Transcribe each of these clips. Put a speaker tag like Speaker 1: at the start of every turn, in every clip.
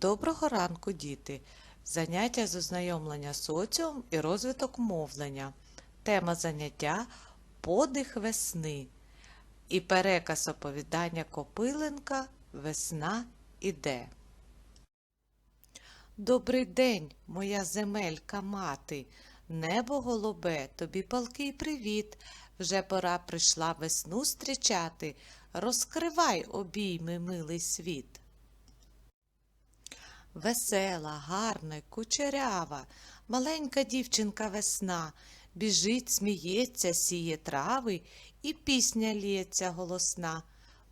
Speaker 1: Доброго ранку, діти! Заняття з ознайомлення соціум і розвиток мовлення. Тема заняття Подих весни. І переказ оповідання Копиленка Весна іде. Добрий день, моя земелька мати, небо голубе, тобі палкий привіт. Вже пора прийшла весну зустрічати. Розкривай обійми, милий світ. Весела, гарна, кучерява, маленька дівчинка весна, біжить, сміється, сіє трави, і пісня лється голосна.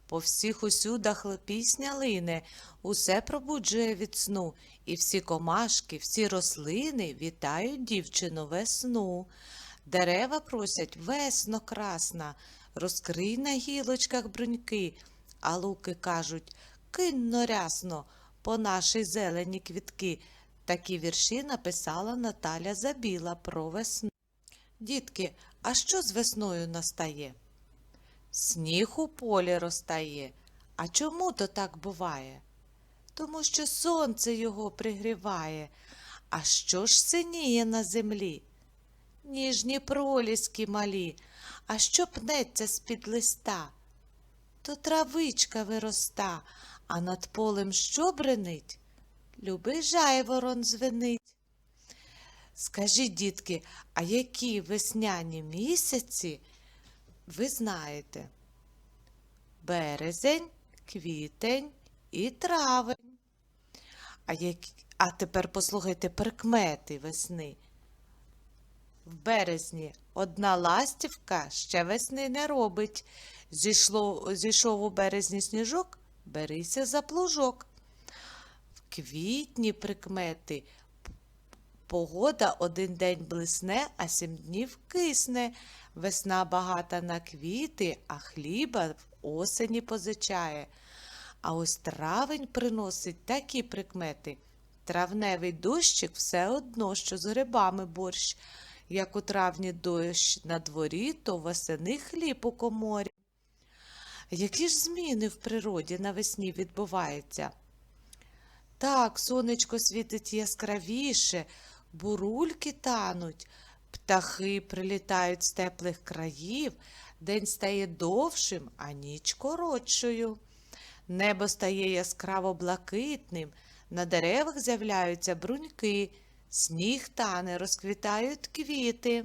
Speaker 1: По всіх усюдах пісня лине, усе пробуджує від сну, і всі комашки, всі рослини вітають дівчину весну. Дерева просять весно красна, розкрий на гілочках бруньки, а луки кажуть кинь рясно по нашій зелені квітки. Такі вірші написала Наталя Забіла про весну. Дітки, а що з весною настає? Сніг у полі розтає. А чому то так буває? Тому що сонце його пригріває. А що ж синіє на землі? Ніжні проліски малі, а що пнеться з-під листа? То травичка вироста, а над полем що бренить? Любий жайворон звенить. Скажіть, дітки, а які весняні місяці ви знаєте? Березень, квітень і травень. А, як... а тепер послухайте прикмети весни. В березні одна ластівка ще весни не робить. Зійшло, зійшов у березні сніжок, берися за плужок. В квітні прикмети погода один день блисне, а сім днів кисне. Весна багата на квіти, а хліба в осені позичає. А ось травень приносить такі прикмети. Травневий дощик все одно, що з грибами борщ. Як у травні дощ на дворі, то восени хліб у коморі. Які ж зміни в природі навесні відбуваються? Так, сонечко світить яскравіше, бурульки тануть, птахи прилітають з теплих країв, день стає довшим, а ніч коротшою. Небо стає яскраво блакитним, на деревах з'являються бруньки, сніг тане, розквітають квіти.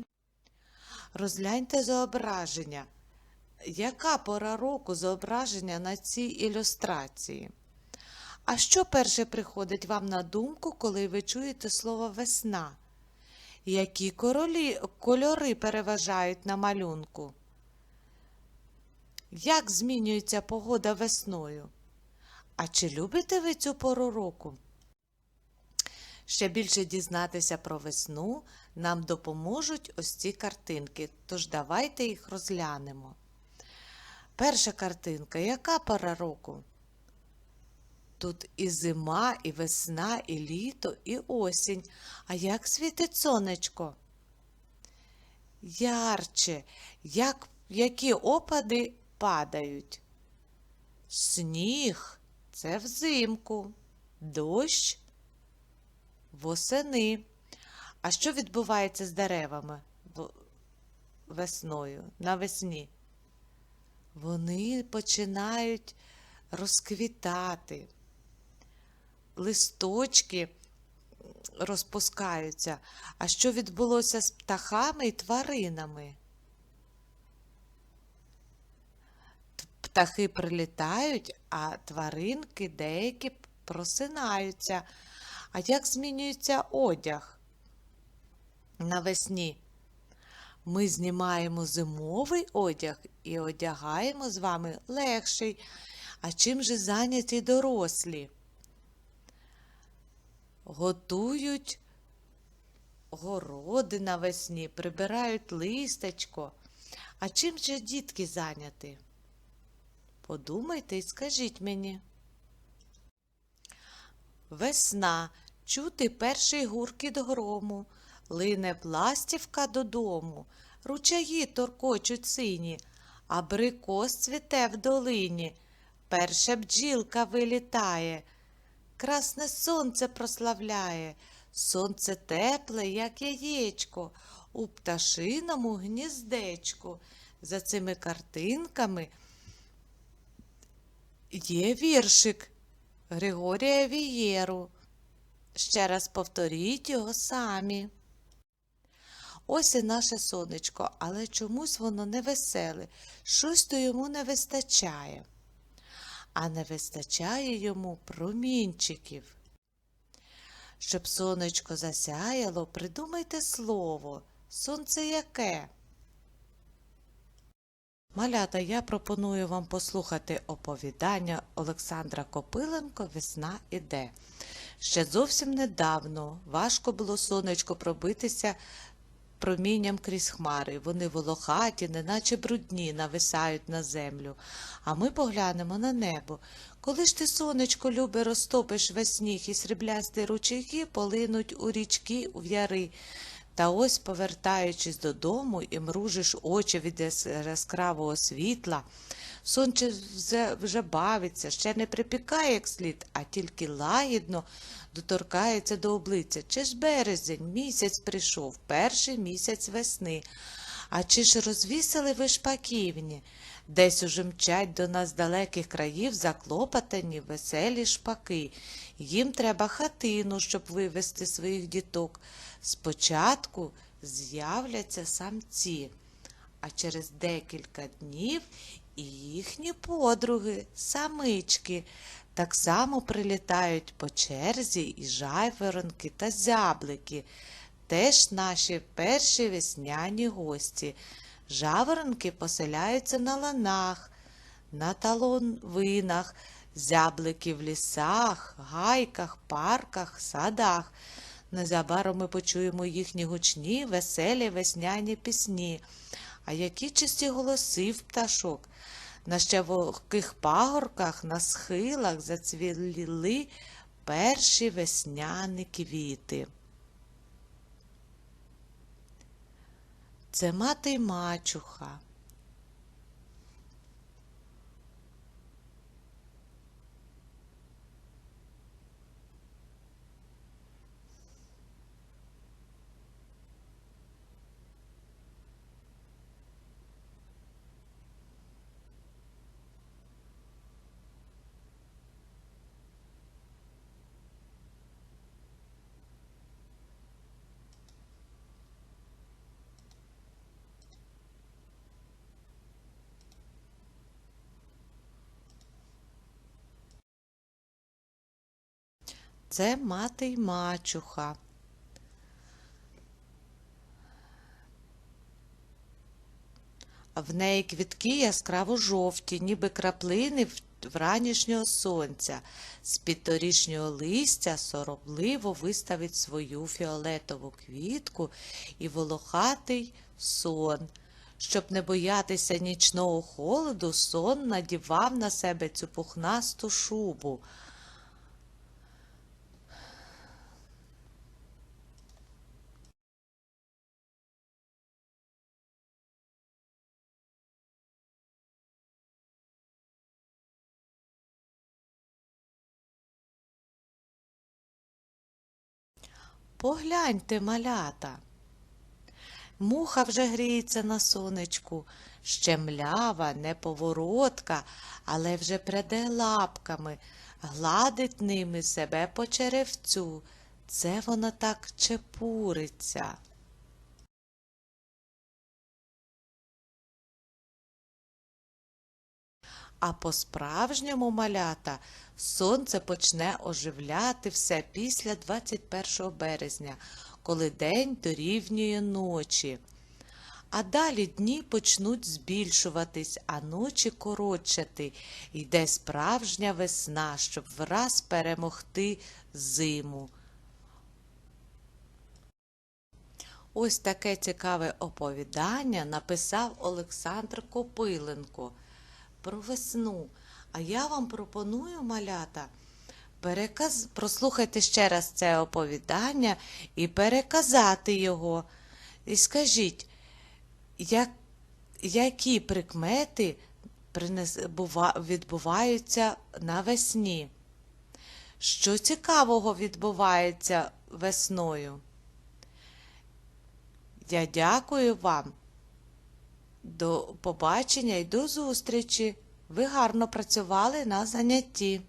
Speaker 1: Розгляньте зображення. Яка пора року зображення на цій ілюстрації? А що перше приходить вам на думку, коли ви чуєте слово весна? Які королі, кольори переважають на малюнку? Як змінюється погода весною? А чи любите ви цю пору року? Ще більше дізнатися про весну нам допоможуть ось ці картинки, тож давайте їх розглянемо. Перша картинка. Яка пора року? Тут і зима, і весна, і літо, і осінь. А як світить сонечко? Ярче, як, які опади падають? Сніг це взимку, дощ восени. А що відбувається з деревами весною, навесні? Вони починають розквітати, листочки розпускаються. А що відбулося з птахами і тваринами? Птахи прилітають, а тваринки деякі просинаються. А як змінюється одяг навесні? Ми знімаємо зимовий одяг і одягаємо з вами легший. А чим же зайняті дорослі? Готують городи навесні, прибирають листечко. А чим же дітки зайняті? Подумайте і скажіть мені. Весна, чути перший гуркіт грому, лине пластівка додому, ручаї торкочуть сині, абрикос цвіте в долині, перша бджілка вилітає, красне сонце прославляє, сонце тепле, як яєчко, у пташиному гніздечку. За цими картинками є віршик Григорія Вієру. Ще раз повторіть його самі. Ось і наше сонечко, але чомусь воно не веселе, щось то йому не вистачає. А не вистачає йому промінчиків. Щоб сонечко засяяло, придумайте слово. Сонце яке? Малята, я пропоную вам послухати оповідання Олександра Копиленко Весна іде. Ще зовсім недавно важко було сонечко пробитися промінням крізь хмари. Вони волохаті, неначе брудні, нависають на землю. А ми поглянемо на небо. Коли ж ти, сонечко, любе, розтопиш весь сніг і сріблясті ручейки полинуть у річки, у яри. Та ось, повертаючись додому і мружиш очі від яскравого світла, сонце вже, вже бавиться, ще не припікає як слід, а тільки лагідно доторкається до обличчя. Чи ж березень місяць прийшов, перший місяць весни. А чи ж розвісили ви шпаківні? Десь уже мчать до нас далеких країв заклопотані веселі шпаки. Їм треба хатину, щоб вивести своїх діток. Спочатку з'являться самці, а через декілька днів і їхні подруги, самички, так само прилітають по черзі і жайворонки та зяблики, теж наші перші весняні гості. Жаворонки поселяються на ланах, на таловинах, зяблики в лісах, гайках, парках, садах. Незабаром ми почуємо їхні гучні, веселі весняні пісні. А які чисті голоси в пташок. На ще вогких пагорках, на схилах зацвіліли перші весняні квіти. Це мати й мачуха. Це мати й мачуха. В неї квітки яскраво жовті, ніби краплини вранішнього сонця. З-під торішнього листя соромливо виставить свою фіолетову квітку і волохатий сон. Щоб не боятися нічного холоду, сон надівав на себе цю пухнасту шубу. Погляньте, малята. Муха вже гріється на сонечку, ще млява, неповоротка, але вже преде лапками, гладить ними себе по черевцю. Це вона так чепуриться. А по-справжньому малята сонце почне оживляти все після 21 березня, коли день дорівнює ночі. А далі дні почнуть збільшуватись, а ночі коротшати. Йде справжня весна, щоб враз перемогти зиму. Ось таке цікаве оповідання написав Олександр Копиленко про весну. А я вам пропоную, малята, переказ... прослухайте ще раз це оповідання і переказати його. І скажіть, як... які прикмети принес... бува... відбуваються навесні? Що цікавого відбувається весною? Я дякую вам. До побачення і до зустрічі. Ви гарно працювали на занятті.